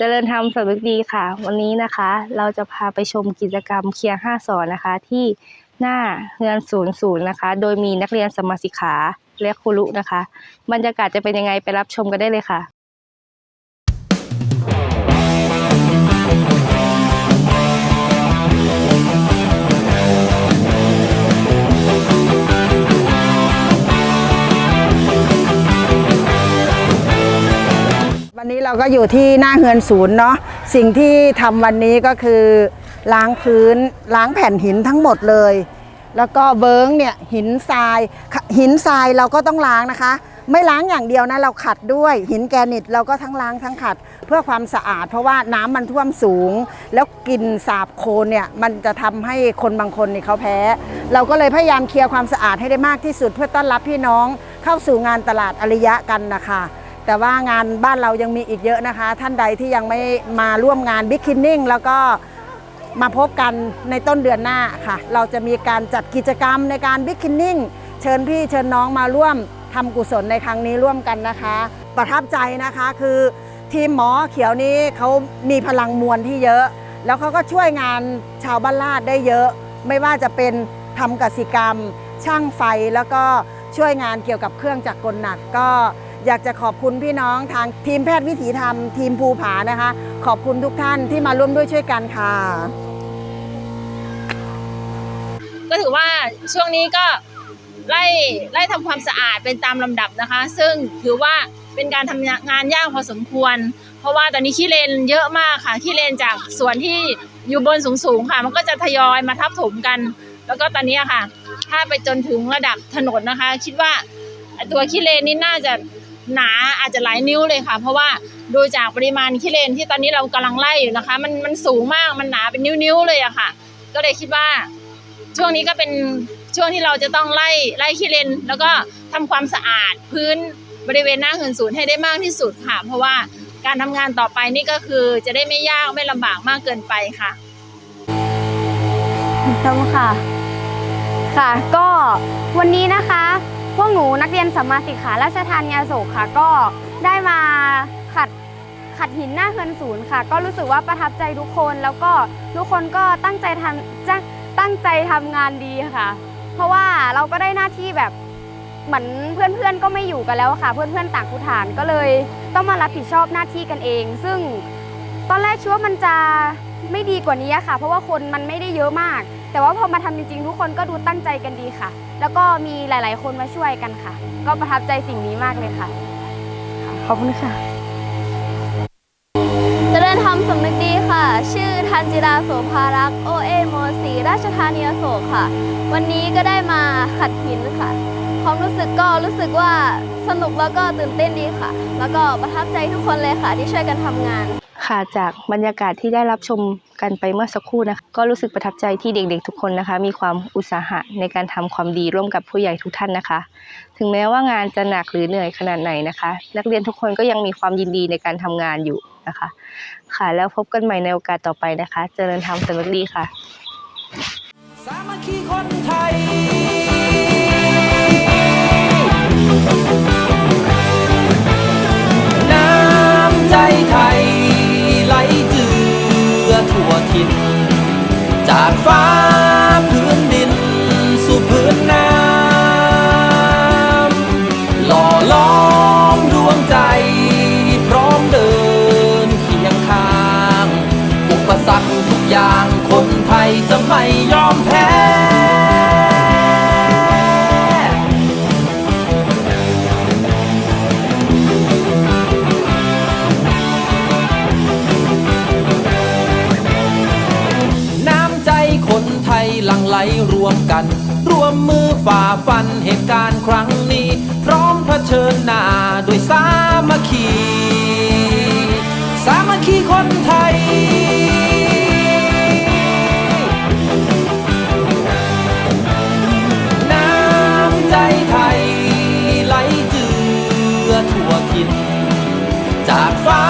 เจริญธรรมสำนึกดีค่ะ วันนี้นะคะ เราจะพาไปชมกิจกรรมเคียร์ห้าสอนนะคะ ที่หน้าเรือนศูนย์ศูนย์นะคะ โดยมีนักเรียนสมมาสิกขาและครูรุนะคะ บรรยากาศจะเป็นยังไงไปรับชมกันได้เลยค่ะ นี้เราก็อยู่ที่หน้าเฮือนศูนย์เนาะสิ่งที่ทำวันนี้ก็คือ ล้างพื้นล้างแผ่นหินทั้งหมดเลย แล้วก็เบิ้งเนี่ยหินทราย หินทรายเราก็ต้องล้างนะคะ ไม่ล้างอย่างเดียวนะเราขัดด้วย หินแกรนิตเราก็ทั้งล้างทั้งขัด เพื่อความสะอาด เพราะว่าน้ำมันท่วมสูง แล้วกลิ่นสาบโคลนเนี่ยมันจะทำให้คนบางคนเนี่ยเขาแพ้ เราก็เลยพยายามเคลียร์ความสะอาดให้ได้มากที่สุด เพื่อต้อนรับพี่น้องเข้าสู่งานตลาดอริยะกันนะคะ แต่ว่างานบ้านเรายังมีอีกเยอะนะคะ ท่านใดที่ยังไม่มาร่วมงานบิ๊กคินนิ่งแล้วก็มาพบกันในต้นเดือนหน้าค่ะ เราจะมีการจัดกิจกรรมในการบิ๊กคินนิ่งเชิญพี่เชิญน้องมาร่วมทำกุศลในครั้งนี้ร่วมกันนะคะ ประทับใจนะคะคือทีมหมอเขียวนี้เขามีพลังมวลที่เยอะ แล้วเขาก็ช่วยงานชาวบ้านลาดได้เยอะ ไม่ว่าจะเป็นทำกสิกรรม ช่างไฟแล้วก็ช่วยงานเกี่ยวกับเครื่องจักรกลหนักก็ อยากจะขอบคุณพี่น้องทางทีมแพทย์วิถีธรรม ทีมภูผานะคะ ขอบคุณทุกท่านที่มาร่วมด้วยช่วยกันค่ะ ก็ถือว่าช่วงนี้ก็ไล่ไล่ทำความสะอาดเป็นตามลำดับนะคะ ซึ่งถือว่าเป็นการทำงานยากพอสมควร เพราะว่าตอนนี้ขี้เลนเยอะมากค่ะขี้เลนจากส่วนที่อยู่บนสูงๆค่ะ มันก็จะทยอยมาทับถมกัน แล้วก็ตอนนี้ค่ะ ถ้าไปจนถึงระดับถนนนะคะ คิดว่าตัวขี้เลนนี่น่าจะ หนาอาจจะหลายนิ้วเลยค่ะ เพราะว่าดูจากปริมาณขี้เลนที่ตอนนี้เรากำลังไล่อยู่นะคะ มันมันสูงมากมันหนาเป็นนิ้วๆเลยอะค่ะ ก็เลยคิดว่า ช่วงนี้ก็เป็นช่วงที่เราจะต้องไล่ไล่ขี้เลน แล้วก็ทำความสะอาดพื้นบริเวณหน้าเหินศูนย์ให้ได้มากที่สุดค่ะ เพราะว่าการทำงานต่อไปนี่ก็คือจะได้ไม่ยากไม่ลำบากมากเกินไปค่ะขอบค่ะ ค่ะก็วันนี้นะคะ วกหนูนักเรียนสัมมาสิกขาราชทานยาโศกค่ะ ก็ได้มาขัดขัดหินหน้าเฮือนศูนย์ค่ะ ก็รู้สึกว่าประทับใจทุกคนแล้วก็ทุกคนก็ตั้งใจทำจะตั้งใจทำงานดีค่ะ เพราะว่าเราก็ได้หน้าที่แบบเหมือนเพื่อนๆก็ไม่อยู่กันแล้วค่ะ เพื่อนๆต่างกุฐานก็เลย ต้องมารับผิดชอบหน้าที่กันเอง ซึ่งตอนแรกคิดว่ามันจะ ไม่ดีกว่านี้อะค่ะ เพราะว่าคนมันไม่ได้เยอะมาก แต่ว่าพอมาทำจริงๆ ทุกคนก็ดูตั้งใจกันดีค่ะ แล้วก็มีหลาย ๆ คนมาช่วยกันค่ะ ก็ประทับใจสิ่งนี้มากเลยค่ะค่ะขอบคุณค่ะเจริญธรรมสำนึกดีค่ะ ชื่อทันจิราโสภารักษ์โอเอมสีราชธานีอโศกค่ะ วันนี้ก็ได้มาขัดหินค่ะความรู้สึกก็รู้สึกว่าสนุกแล้วก็ตื่นเต้นดีค่ะ แล้วก็ประทับใจทุกคนเลยค่ะที่ช่วยกันทำงาน ค่ะจากบรรยากาศที่ได้รับชมกันไปเมื่อสักครู่นะคะก็รู้สึกประทับใจที่เด็กๆ ทุกคนนะคะ มีความอุตสาหะในการทำความดีร่วมกับผู้ใหญ่ทุกท่านนะคะ ถึงแม้ว่างานจะหนักหรือเหนื่อยขนาดไหนนะคะ นักเรียนทุกคนก็ยังมีความยินดีในการทำงานอยู่นะคะ ค่ะแล้วพบกันใหม่ในโอกาสต่อไปนะคะ เจริญธรรมสำนึกดีค่ะ สามัคคีคนไทยากฟ้าพื้นดินสู่พื้นน้ำหล่อล้อมดวงใจ พร้อมเดินเคียงข้าง อุปสรรคทุกอย่างคนไทยจะไม่ยอมแพ้ ฝ่าฟันเหตุการณ์ครั้งนี้ พร้อมเผชิญหน้าด้วยสามัคคี สามัคคีคนไทย น้ำใจไทยไหลเจือทั่วทินจากฟ้า